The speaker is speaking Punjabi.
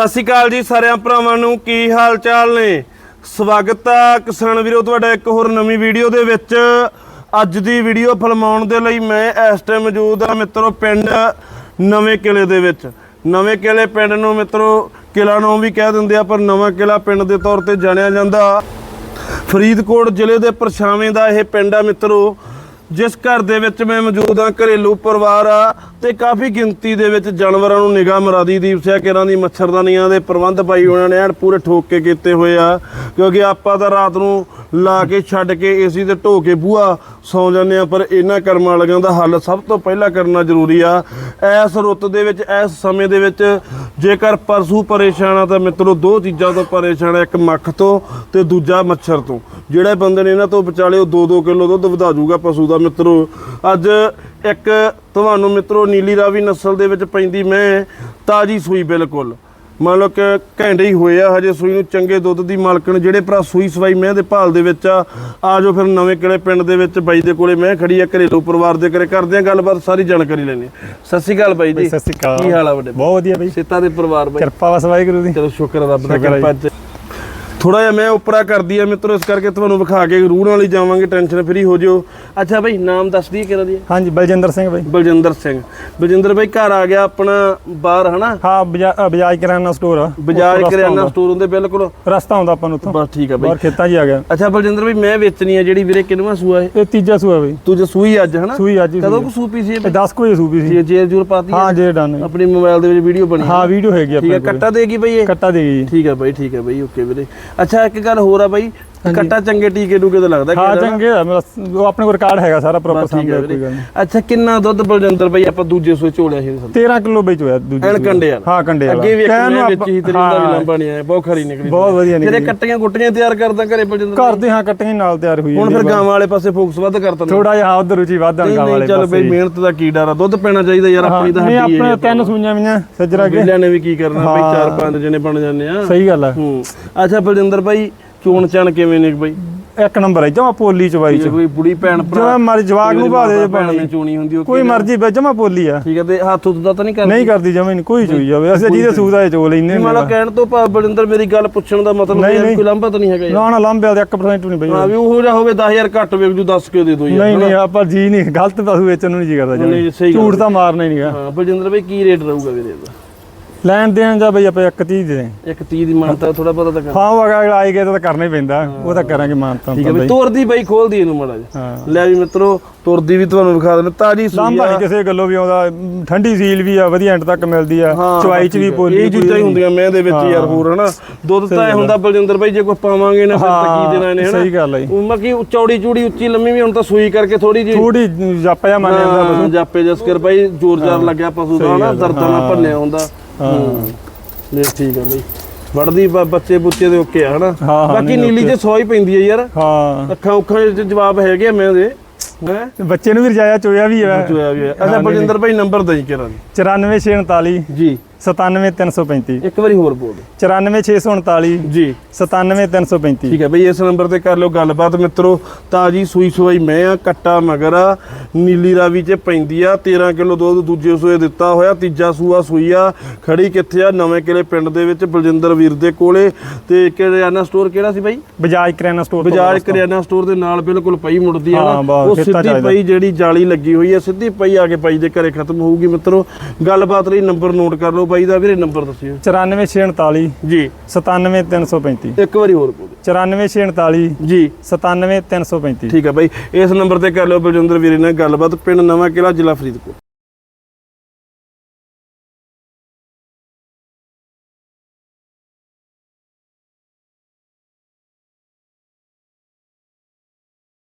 ਸਤਿ ਸ਼੍ਰੀ ਅਕਾਲ ਜੀ ਸਾਰਿਆਂ ਭਰਾਵਾਂ ਨੂੰ, ਕੀ ਹਾਲ ਚਾਲ ਨੇ? ਸਵਾਗਤ ਆ ਕਿਸਾਨ ਵੀਰੋ, ਤੁਹਾਡਾ ਇੱਕ ਹੋਰ ਨਵੀਂ ਵੀਡੀਓ ਦੇ ਵਿੱਚ। ਅੱਜ ਦੀ ਵੀਡੀਓ ਫਿਲਮਾਉਣ ਦੇ ਲਈ ਮੈਂ ਇਸ ਟਾਈਮ ਮੌਜੂਦ ਆ ਮਿੱਤਰੋ ਪਿੰਡ ਨਵੇਂ ਕਿਲੇ ਦੇ ਵਿੱਚ। ਨਵੇਂ ਕਿਲੇ ਪਿੰਡ ਨੂੰ ਮਿੱਤਰੋ ਕਿਲਾ ਨਾਮ ਵੀ ਕਹਿ ਦਿੰਦੇ ਆ, ਪਰ ਨਵਾਂ ਕਿਲਾ ਪਿੰਡ ਦੇ ਤੌਰ ਤੇ ਜਾਣਿਆ ਜਾਂਦਾ। ਫਰੀਦਕੋਟ ਜ਼ਿਲ੍ਹੇ ਦੇ ਪਰਛਾਵੇਂ ਦਾ ਇਹ ਪਿੰਡ ਆ ਮਿੱਤਰੋ। ਜਿਸ ਘਰ ਦੇ ਵਿੱਚ ਮੈਂ ਮੌਜੂਦ ਹਾਂ, ਘਰੇਲੂ ਪਰਿਵਾਰ ਆ ਤੇ ਕਾਫੀ ਗਿਣਤੀ ਦੇ ਵਿੱਚ ਜਾਨਵਰਾਂ ਨੂੰ ਨਿਗਾਹ ਮਰਾਦੀ ਦੀਪਸਿਆ ਕਿਰਾਂ ਦੀ ਮੱਛਰਦਾਨੀਆਂ ਦੇ ਪ੍ਰਬੰਧ ਪਾਈ ਉਹਨਾਂ ਨੇ, ਐਨ ਪੂਰੇ ਠੋਕ ਕੇ ਕੀਤੇ ਹੋਏ ਆ, ਕਿਉਂਕਿ ਆਪਾਂ ਤਾਂ ਰਾਤ ਨੂੰ ਲਾ ਕੇ ਛੱਡ ਕੇ ਏਸੀ ਤੇ ਢੋ ਕੇ ਬੂਹਾ ਸੌ ਜਾਂਦੇ ਆ ਪਰ ਇਹਨਾਂ ਕਰਮਾਂ ਵਾਲਿਆਂ ਦਾ ਹੱਲ ਸਭ ਤੋਂ ਪਹਿਲਾਂ ਕਰਨਾ ਜ਼ਰੂਰੀ ਆ। ਇਸ ਰੁੱਤ ਦੇ ਵਿੱਚ, ਇਸ ਸਮੇਂ ਦੇ ਵਿੱਚ ਜੇਕਰ ਪਰਸੂ ਪਰੇਸ਼ਾਨ ਆ ਤਾਂ ਮਿੱਤਰੋ, ਦੋ ਚੀਜ਼ਾਂ ਤੋਂ ਪਰੇਸ਼ਾਨ ਆ, ਇੱਕ ਮੱਖ ਤੋਂ ਤੇ ਦੂਜਾ ਮੱਛਰ ਤੋਂ। ਜਿਹੜੇ ਬੰਦੇ ਨੇ ਇਹਨਾਂ ਤੋਂ ਵਿਚਾਲੇ ਉਹ 2-2 ਕਿਲੋ ਦੁੱਧ ਵਧਾ ਜੂਗਾ ਪਸ਼ੂ ਦਾ ਮਿੱਤਰੋ ਅੱਜ ਇੱਕ ਤੁਹਾਨੂੰ ਮਿੱਤਰੋ ਨੀਲੀ ਰਾਵੀ ਨਸਲ ਦੇ ਵਿੱਚ ਪੈਂਦੀ ਮੈਂ ਤਾਜੀ ਸੂਈ ਬਿਲਕੁਲ। ਮੰਨ ਲਓ ਕਿ ਘੰਟੇ ਹੀ ਹੋਏ ਆ ਹਜੇ ਸੂਈ ਨੂੰ ਚੰਗੇ ਦੁੱਧ ਦੀ ਮਾਲਕਣ ਜਿਹੜੇ ਭਰਾ ਸੂਈ ਸਵਾਈ ਮੈਂ ਦੇ ਭਾਲ ਦੇ ਵਿੱਚ ਆ ਆਜੋ ਫਿਰ ਨਵੇਂ ਕਿਲੇ ਪਿੰਡ ਦੇ ਵਿੱਚ ਬਾਈ ਦੇ ਕੋਲੇ ਮੈਂ ਖੜੀ ਆ ਘਰੇਲੂ ਪਰਿਵਾਰ ਦੇ ਘਰੇ ਕਰਦੇ ਆ ਗੱਲਬਾਤ ਸਾਰੀ ਜਾਣਕਾਰੀ ਲੈਣੀ ਸਤਿ ਸ਼੍ਰੀ ਅਕਾਲ ਬਾਈ ਜੀ। ਸਤਿ ਸ਼੍ਰੀ ਅਕਾਲ। ਕੀ ਹਾਲ ਆ ਵੱਡੇ? ਬਹੁਤ ਵਧੀਆ ਬਈ। ਸਿੱਤਾ ਦੇ ਪਰਿਵਾਰ ਬਾਈ। ਕਿਰਪਾ ਵਸ ਵਾਹਿਗੁਰੂ ਦੀ। ਚਲੋ ਸ਼ੁਕਰ ਰੱਬ ਦਾ ਕਿਰਪਾ ਥੋੜਾ ਜਿਹਾ ਮੈਂ ਉਪਰਾ ਕਰਦੀ ਆ ਮਿੱਤਰੋ ਇਸ ਕਰਕੇ ਤੁਹਾਨੂੰ ਵਿਖਾ ਕੇ ਰੂਹ ਨਾਲ ਹੀ ਜਾਵਾਂਗੇ ਟੈਨਸ਼ਨ ਫਰੀ ਹੋ ਜਿਓ। ਅੱਛਾ ਬਾਈ ਨਾਮ ਦੱਸ ਦਈਏ ਕਿਹੜਾ ਦੀ ਹੈ? ਹਾਂਜੀ ਬਲਜਿੰਦਰ ਸਿੰਘ ਬਈ। ਬਲਜਿੰਦਰ ਸਿੰਘ। ਬਲਜਿੰਦਰ ਬਾਈ ਘਰ ਆ ਗਿਆ ਆਪਣਾ ਬਾਹਰ ਹਨਾ? ਹਾਂ ਬਜਾ- ਅ, ਬਜਾਜ ਕਰਿਆਨਾ ਸਟੋਰ ਆ। ਬਜਾਜ ਉੱਥੋਂ ਰਸਤਾ ਕਰਿਆਨਾ ਆਉਂਦਾ। ਸਟੋਰ ਹੁੰਦੇ ਬਿਲਕੁਲ। ਰਸਤਾ ਆਉਂਦਾ ਆਪਾਂ ਨੂੰ ਉੱਥੋਂ। ਬਸ ਠੀਕ ਆ ਬਾਹਰ ਖੇਤਾਂ 'ਚ ਹੀ ਆ ਗਿਆ। ਅੱਛਾ ਬਲਜਿੰਦਰ ਬਾਈ ਮੈਂ ਵੇਚਣੀ ਆ ਜਿਹੜੀ ਵੀਰੇ ਕਿੰਨਵਾਂ ਸੂਆ ਇਹ? ਇਹ ਤੀਜਾ ਸੂਆ ਬਈ। ਤੂੰ ਜੇ ਸੂਈ ਅੱਜ ਹਨਾ? ਸੂਈ ਅੱਜ ਹੀ ਕਦੋਂ ਸੂਈ ਕੋ ਸੂਪੀ ਸੀ ਇਹ ਇਹ 10 ਕੋਈ ਸੂਪੀ ਸੀ ਜੀ ਜੇਰ ਜੂਰ ਪਾਤੀ ਹਾਂ ਜੇ ਡਨ ਆਪਣੀ ਮੋਬਾਈਲ ਦੇ ਵਿੱਚ ਵੀਡੀਓ ਬਣੀ ਹਾਂ ਵੀਡੀਓ ਹੈਗੀ ਠੀਕ ਹੈ ਆਪਣੇ ਕੋਲ। ਕੱਟਾ ਦੇਗੀ ਬਾਈ ਇਹ? ਕੱਟਾ ਦੇ ਗਈ ਠੀਕ ਹੈ ਬਾਈ ਠੀਕ ਹੈ ਬਾਈ ਓਕੇ ਵੀਰੇ। ਅੱਛਾ ਇੱਕ ਗੱਲ ਹੋਰ ਆ ਬਾਈ। ਕੱਟਾ ਚੰਗੇ ਟੀਕੇ ਟੂਕੇ ਤੇ ਲੱਗਦਾ ਹਾਂ? ਚੰਗੇ ਆ ਮੇਰਾ ਉਹ ਆਪਣੇ ਕੋਲ ਰਿਕਾਰਡ ਹੈਗਾ ਸਾਰਾ ਪ੍ਰੋਪਰ ਸਾਹਮਣੇ ਕੋਈ ਗੱਲ ਨਹੀਂ। ਅੱਛਾ ਕਿੰਨਾ ਦੁੱਧ ਬਲਜਿੰਦਰ ਬਾਈ ਆਪਾਂ ਦੂਜੇ ਸੂਏ ਝੋਲਿਆ ਸੀ 13 ਕਿਲੋ ਵਿੱਚ ਹੋਇਆ ਦੂਜੀ ਐਨ। ਕੰਡੇ ਵਾਲਾ। ਹਾਂ ਕੰਡੇ ਵਾਲਾ। ਅੱਗੇ ਵੀ ਇੱਕ ਵਿੱਚ ਹੀ ਤੇਰੀ ਦਾ ਵੀ ਲੰਬਾ ਨਹੀਂ ਆਇਆ ਬਹੁਤ ਖਰੀ ਨਿਕਲੀ ਬਹੁਤ ਵਧੀਆ ਤੇਰੇ ਨਿਕਲੀ। ਕੱਟੀਆਂ ਗੁੱਟੀਆਂ ਤਿਆਰ ਕਰਦਾ ਘਰੇ ਬਲਜਿੰਦਰ ਘਰ ਦੇ ਹਾਂ ਕੱਟੀਆਂ ਨਾਲ ਤਿਆਰ ਹੋਈ ਹੁਣ ਫਿਰ ਗਾਂ ਵਾਲੇ ਪਾਸੇ ਫੋਕਸ ਵੱਧ ਕਰਤਾ ਥੋੜਾ ਜਿਹਾ ਉਧਰ ਰੁਚੀ ਵੱਧ ਗਾ ਨਹੀਂ ਵਾਲੇ ਚੱਲ ਬਈ ਮਿਹਨਤ ਦਾ ਕੀ ਡਰ ਆ ਦੁੱਧ ਪੈਣਾ ਚਾਹੀਦਾ ਯਾਰ ਆਪਣੀ ਤਾਂ ਨਹੀਂ ਹੱਡੀ ਆਪਣੇ ਹੈ ਤਿੰਨ ਸੂਈਆਂ ਵੀਆਂ ਸੱਜਰਾ ਕੇ ਨੇ ਵੀ ਕੀ ਕਰਨਾ ਬਈ। ਚਾਰ ਪੰਜ ਜਣੇ ਬਣ ਜਾਂਦੇ ਆ। ਸਹੀ ਗੱਲ ਆ। ਹੂੰ। ਅੱਛਾ ਬਲਜਿੰਦਰ ਬਾਈ ਚੋਣ ਚਣ ਕਿਵੇਂ ਨੇ ਬਈ? ਇੱਕ ਨੰਬਰ ਹੈ ਜਮਾ ਪੋਲੀ ਚਵਾਈ ਚ। ਜੇ ਕੋਈ ਬੁੜੀ ਭੈਣ ਭਰਾ ਜਿਵੇਂ ਮਰ ਜਵਾਗ ਨੂੰ ਭਾਦੇ ਜੇ ਭੈਣ ਚੋਣੀ ਹੁੰਦੀ ਉਹ ਕੋਈ ਮਰਜ਼ੀ ਵਿੱਚ ਜਮਾ ਪੋਲੀ ਆ। ਠੀਕ ਹੈ ਤੇ ਹੱਥ ਉੱਤ ਦਾ ਤਾਂ ਨਹੀਂ ਕਰਦੀ? ਨਹੀਂ ਕਰਦੀ ਜਮਾ ਨਹੀਂ ਕੋਈ ਚੋਈ ਜਾਵੇ। ਅਸੀਂ ਜਿਹਦੇ ਸੂਦਾ ਚੋ ਲੈਨੇ ਮੰਨ ਲਓ ਕਹਿਣ ਤੋਂ ਭਾਵ ਬਲਜਿੰਦਰ ਮੇਰੀ ਗੱਲ ਪੁੱਛਣ ਦਾ ਮਤਲਬ ਨਹੀਂ। ਕੋਈ ਲੰਬਾ ਤਾਂ ਨਹੀਂ ਹੈਗਾ ਨਾ ਨਾ ਲੰਬੇ ਦੇ 1% ਵੀ ਨਹੀਂ ਬਈ। ਹਾਂ ਵੀ ਉਹੋ ਜਿਹਾ ਹੋਵੇ 10000 ਘੱਟ ਵੇਖ ਜੂ 10 ਕੇ ਦੇ ਦੋ ਯਾਰ ਨਹੀਂ ਨਹੀਂ ਆਪਾਂ ਜੀ ਨਹੀਂ ਗਲਤ ਪਸ਼ੂ ਵੇਚਣ ਨੂੰ ਨਹੀਂ ਜੀ ਕਰਦਾ ਜੀ ਝੂਠ ਤਾਂ ਮਾਰਨਾ ਹੀ ਨਹੀਂਗਾ ਹਾਂ ਬਲਜਿੰਦਰ ਬਾਈ ਕੀ ਰੇਟ ਰਹੂਗਾ ਵੀਰੇ ਇਹਦਾ? ਲੈਣ ਦੇਣ ਜਾ ਬਈ ਆਪਾਂ ਇੱਕ 30 ਦੇ। ਦੇ ਇੱਕ 30 ਦੀ ਮਾਨਤਾ ਥੋੜਾ ਪਤਾ ਤਾਂ ਕਰ। ਹਾਂ ਉਹ ਅਗਲਾ ਆਈ ਗਿਆ ਤਾਂ ਕਰਨਾ ਹੀ ਪੈਂਦਾ। ਉਹ ਤਾਂ ਕਰਾਂਗੇ ਮਾਨਤਾ ਠੀਕ ਹੈ ਬਈ। ਤੋਰਦੀ ਬਾਈ ਖੋਲਦੀ ਇਹਨੂੰ ਮੜਾ ਜਿਹਾ। ਹਾਂ। ਲੈ ਵੀ ਮਿੱਤਰੋ ਤੁਰਦੀ ਵੀ ਤੁਹਾਨੂੰ ਵਿਖਾ ਦਿੰਦੇ। ਤਾਜੀ ਸੂਈ ਲਾਂਭਾ ਆ। ਨਹੀਂ ਕਿਸੇ ਗੱਲੋਂ ਵੀ ਆਉਂਦਾ। ਠੰਡੀ ਸੀਲ ਵੀ ਆ ਵਧੀਆ ਐਂਡ ਤੱਕ ਮਿਲਦੀ ਆ। ਹਾਂ, ਚਵਾਈ ਚ ਠੀਕ ਵੀ ਹੈ। ਪੋਲੀ ਇਹ ਚੀਜ਼ਾਂ ਹੀ ਹੁੰਦੀਆਂ ਮੈਂ ਦੇ ਵਿੱਚ ਯਾਰ ਹੋਰ ਹਨਾ। ਦੁੱਧ ਤਾਂ ਇਹ ਹੁੰਦਾ ਬਲਜਿੰਦਰ ਬਾਈ ਜੇ ਕੋਈ ਪਾਵਾਂਗੇ ਨਾ ਫਿਰ ਤਾਂ ਕੀ ਦੇਣਾ ਇਹਨੇ ਹਨਾ? ਸਹੀ ਗੱਲ ਹੈ ਉਹ ਮੱਕੀ ਚੌੜੀ ਚੂੜੀ ਉੱਚੀ ਲੰਮੀ ਵੀ ਹੁਣ ਤਾਂ ਸੂਈ ਕਰਕੇ ਥੋੜੀ ਜਿਹੀ। ਥੋੜੀ ਜੱਪ ਜਾ ਮੰਨ ਜਾਂਦਾ ਹਾਂ, ਜਾਪੇ ਜਸਕਰ ਬਾਈ ਜ਼ੋਰ ਜ਼ਾਰ ਲੱਗਿਆ ਪਸ਼ੂ ਦਾ ਹਨਾ? ਦਰਦਾਂ ਨਾਲ ਭੰਨਿਆ ਹੁੰਦਾ। ਹੂੰ। ਲੈ ਠੀਕ ਹੈ ਬਾਈ। ਵੜਦੀ ਬੱਚੇ ਬੁੱਚੇ ਦੇ ਓਕੇ ਆ ਹਨਾ? ਬਾਕੀ ਨੀਲੀ ਚ 100 ਹੀ ਪੈਂਦੀ ਹੈ ਯਾਰ। ਹਾਂ। ਅੱਖਾਂ ਉੱਖਾਂ ਚ ਜਵਾਬ ਹੈਗੇ ਆ ਮੈਂ ਦੇ ਹੈ? ਬੱਚੇ ਨੂੰ ਵੀ ਰਜਾਇਆ ਚੋਇਆ ਵੀ ਆ। ਚੋਇਆ ਵੀ ਹੈ। ਅੱਛਾ ਬਲਜਿੰਦਰ ਬਾਈ ਨੰਬਰ ਦੇਈ ਕਿਰਾਂ 94639 ਜੀ। 97335 ਇੱਕ ਵਾਰੀ ਹੋਰ ਬੋਲ ਦਿਓ। 94639 ਜੀ। 97335 ਠੀਕ ਹੈ ਬਈ ਇਸ ਨੰਬਰ ਤੇ ਕਰ ਲਿਓ ਗੱਲਬਾਤ। ਮਿੱਤਰੋ ਤਾਜੀ ਸੂਈ ਸੂਈ ਮੈਂ ਆ ਕੱਟਾ ਮਗਰ ਆ। ਨੀਲੀ ਰਾਵੀ ਚ ਪੈਂਦੀ ਆ 13 ਕਿਲੋ ਦੁੱਧ ਦੂਜੇ ਸੂਏ ਦਿੱਤਾ ਹੋਇਆ ਤੀਜਾ ਸੂਆ ਸੂਈ ਆ। ਖੜੀ ਕਿੱਥੇ ਆ? ਨਵੇਂ ਕਿਲੇ ਪਿੰਡ ਦੇ ਵਿੱਚ ਬਲਜਿੰਦਰ ਵੀਰ ਦੇ ਕੋਲੇ। ਤੇ ਕਿਰਿਆਨਾ ਸਟੋਰ ਕਿਹੜਾ ਸੀ ਬਾਈ? ਬਜਾਜ ਕਰਿਆਨਾ ਸਟੋਰ ਬਜਾਜ ਕਰਿਆਨਾ ਸਟੋਰ ਦੇ ਨਾਲ ਬਿਲਕੁਲ ਪਈ ਮੁੜਦੀ ਆ ਨਾ। ਉਹ ਸਿੱਧੀ। ਪਈ ਜਿਹੜੀ ਜਾਲੀ ਲੱਗੀ ਹੋਈ ਆ ਸਿੱਧੀ ਪਈ ਆ ਕੇ ਬਾਈ ਦੇ ਘਰੇ ਖਤਮ ਹੋਊਗੀ ਮਿੱਤਰੋ। ਗੱਲਬਾਤ ਲਈ ਨੰਬਰ ਨੋਟ ਕਰ ਲਓ ਬਾਈ ਦਾ ਵੀਰੇ ਨੰਬਰ ਦੱਸਿਓ 94639 ਜੀ। 97335 ਇੱਕ ਵਾਰੀ ਹੋਰ ਬੋਲੋ। 94639 ਜੀ। 97335 ਠੀਕ ਹੈ ਬਾਈ ਇਸ ਨੰਬਰ ਤੇ ਕਰ ਲਿਓ ਬਲਜਿੰਦਰ ਵੀਰੇ ਨਾਲ ਗੱਲਬਾਤ ਪਿੰਡ ਨਵਾਂ ਕਿਲਾ ਜ਼ਿਲ੍ਹਾ ਫਰੀਦਕੋਟ।